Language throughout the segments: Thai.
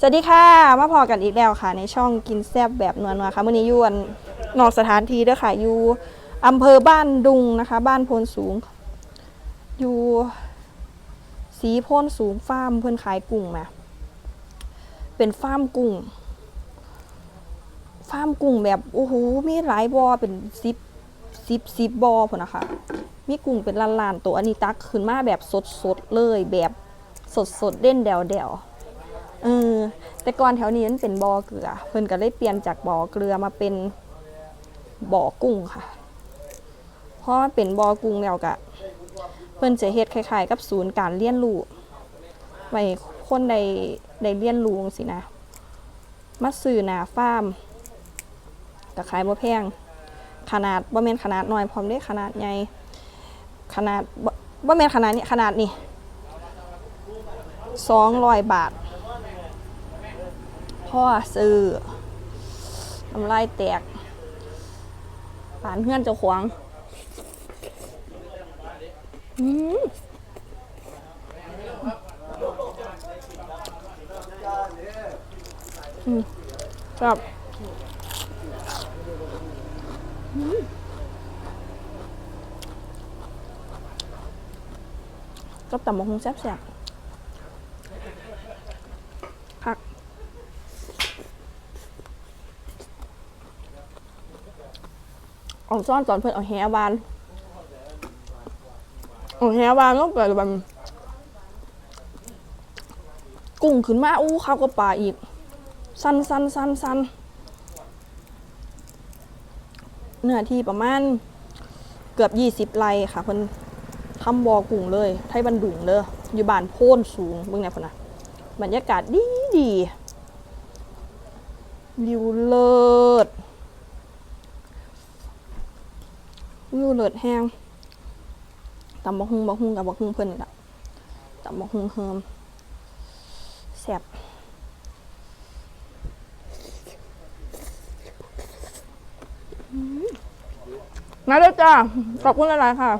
สวัสดีค่ะ มาพอกันอีกแล้วค่ะ ในช่องกินแซบแบบนัวๆค่ะมื่อนี้ยวนนอกสถานที่เด้อค่ะอยู่อำเภอบ้านดุงนะคะ บ้านโพนสูง อยู่สีโพนสูงฟาร์มเพื่อนขายกุ้งมาเป็นฟาร์มกุ้งฟาร์มกุ้งแบบโอ้โหมีหลายบอเป็นซิปซิปซิปบอพุ่นนะคะ มีกุ้งเป็นล้านๆตัวอันนี้ตักขึ้นมาแบบสดๆเลยแบบสดๆเด่นแดวๆ เออ แต่ก่อนแถวนี้มันเป็นบ่อเกลือ เพิ่นก็เลยเปลี่ยนจากบ่อเกลือมาเป็นบ่อกุ้งค่ะ เพราะเป็นบ่อกุ้งแล้วก็เพิ่นจะเฮ็ดคล้ายๆกับศูนย์การเรียนรู้ไว้คนใดได้เรียนรู้สินะมาซื้อหนาฟาร์มก็ขายบ่แพง ขนาดบ่แม่นขนาดน้อยพร้อมด้ขนาดใหญ่ขนาดบ่บ่แม่นขนาดนี้ขนาดนี้200บาท พ่อซื้อทำลายแตกปานเพื่อนเจ้าขวางอือครับอืมก็ตำมะฮงแซ่บๆ เออกซ่อนตอนเพื่อนเอาแฮบานเอาแฮบานก็เกิดแบบกุ้งขึ้นมาอู้ข้าวกับปลาอีก สั้นสั้นสั้นสั้นเนื้อที่ประมาณเกือบยี่สิบไร่ค่ะเพิ่นทำบอกุ่งเลย ไทยบันดุงเลยอยู่บ้านโพ้นสูงเบิ่งไหนพุ่นนะบรรยากาศดีดีวิวเลิศ วิวเลิศแห้งตำบักฮุงบักฮุงกับบักฮุงเพิ่นนี่ละตำบักฮุงเฮิมแซ่บอืมาเลยจ้า ขอบคุณหลายๆค่ะ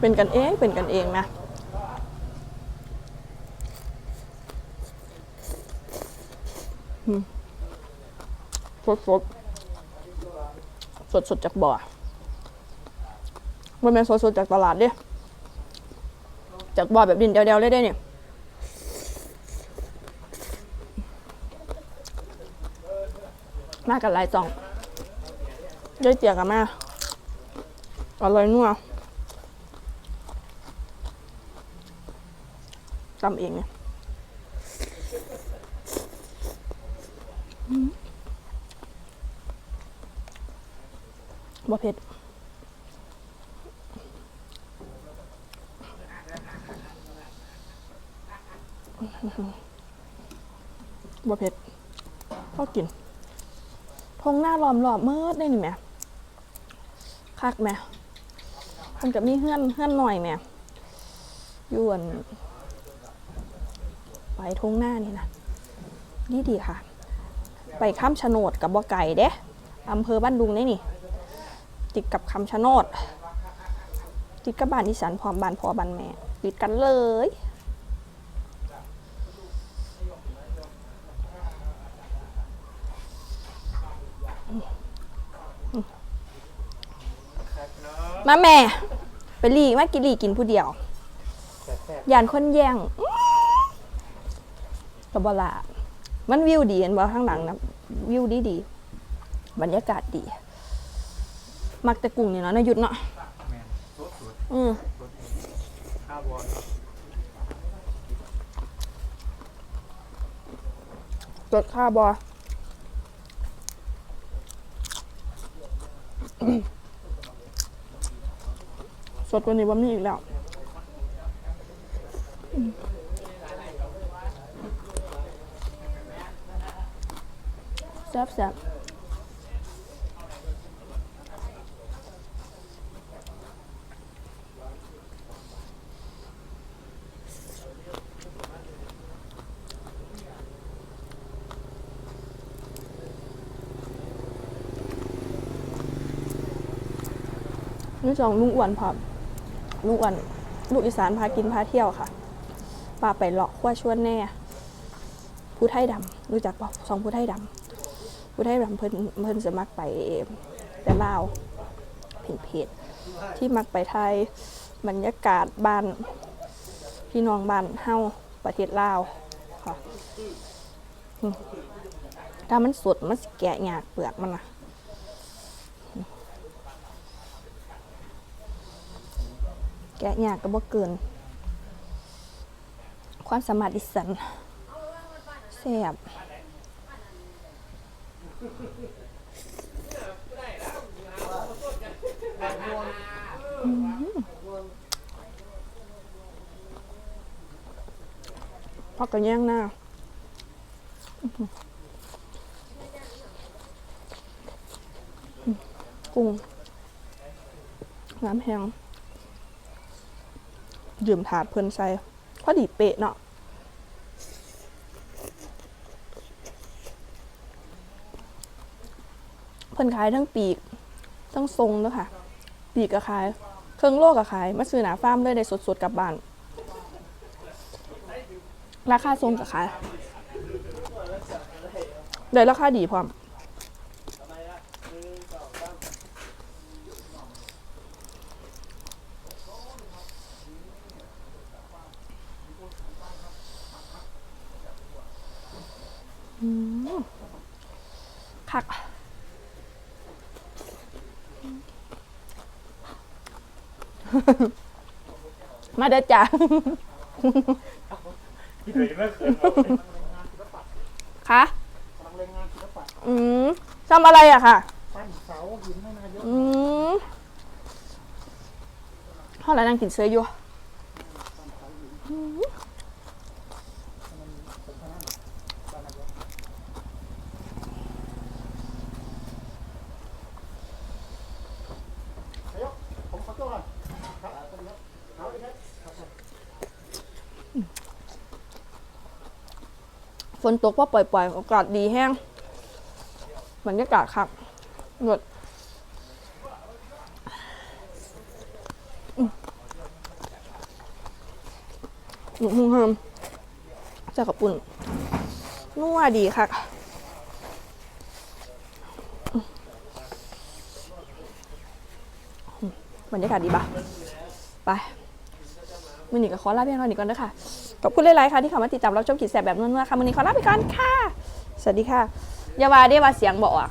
เป็นกันเอง เป็นกันเองนะ สดสดสดสดจากบ่อมันเป็นสดสดจากตลาดเด้จากบ่อแบบดินเดียวๆเลยได้เนี่ยมากันหลายจ่องได้เจียกับแม่อร่อยนัวตำเองเนี่ย บ่เผ็ดบ่เผ็ดพอกินทงหน้าล้อมรอบเมื่อได้นี่แม่คักแม่มันกับมีเฮือนเฮือนหน่อยแม่ยวนไปทงหน้านี่นะดีดีค่ะ ไปข้ามโฉนดกับบ่อไก่เด้อำเภอบ้านดุงนี่นี่ ติดกับคำชะโนด ติดกับบ้านอีสานพร้อมบ้านพอบ้านแม่ ติดกันเลย มาแม่ ไปลีมากินลีกินผู้เดียว ยานคนแย่งกับบลามันวิวดีเห็นบ่ข้างหลังนะวิวดีดีบรรยากาศดี มักแต่กุ้งนี่เนาะนายุดเนาะแม่นสดสดอืมข้าวบอลรสค่าบอสดกว่านี้บ่มีอีกแล้วอืมแซ่บแซ่บ นี่สองลุงอ้วนพร้อมลูกอันลูกอีสานพากินพาเที่ยวค่ะพาไปเลาะขั้วชวนแน่ผู้ไทยดำรู้จักปะสองผู้ไทยดำผู้ไทยดำเพิ่นเพิ่นจะมักไปแต่ลาวเพจเพจที่มักไปไทยบรรยากาศบ้านพี่น้องบ้านเฮาประเทศลาวค่ะถ้ามันสดมันสแกะยากเปลือกมันนะ แกะยากก็บ่เกิน ความสามารถดิสันแซ่บพักกันย่างหน้ากุ้งน้ำแห้ง ดื่มถาดเพิ่นใส่พอดีเป๊ะเนาะเพิ่นขายทั้งปีก ทั้งทรงด้วยค่ะ ปีกก็ขาย เครื่องโลกก็ขาย มาซื้อหนาฟาร์มเลยได้สดๆกลับบ้าน ราคาทรงก็ขายได้ราคาดีพร้อม อืมัก มาเด้อจ้านค่ะอืมทำอะไรอะค่ะปั้นเสาหินไม่นาเยอะอืมพ่อแล้วนั่งกินเสื้ออยู่กผมขอตัวก่อนครับสวัสดีครับเอาเลยครับ ฝนตกว่าปล่อยๆอากาศดีแห้งบรรยากาศคักหนวดหนุ่มเฮิมจากกระปุ่นนัวดีคักอืมบรรยากาศดีปะไปมือหนีกับขอลาเพียงเท่านี้ก่อนนะคะ ขอบคุณหลายๆค่ะที่เข้ามาติดตามรับชมขีดแสบแบบนัวๆค่ะมันนีขอลาไปก่อนค่ะ สวัสดีค่ะ อยาวาได้ว่าเสียงบอกอะ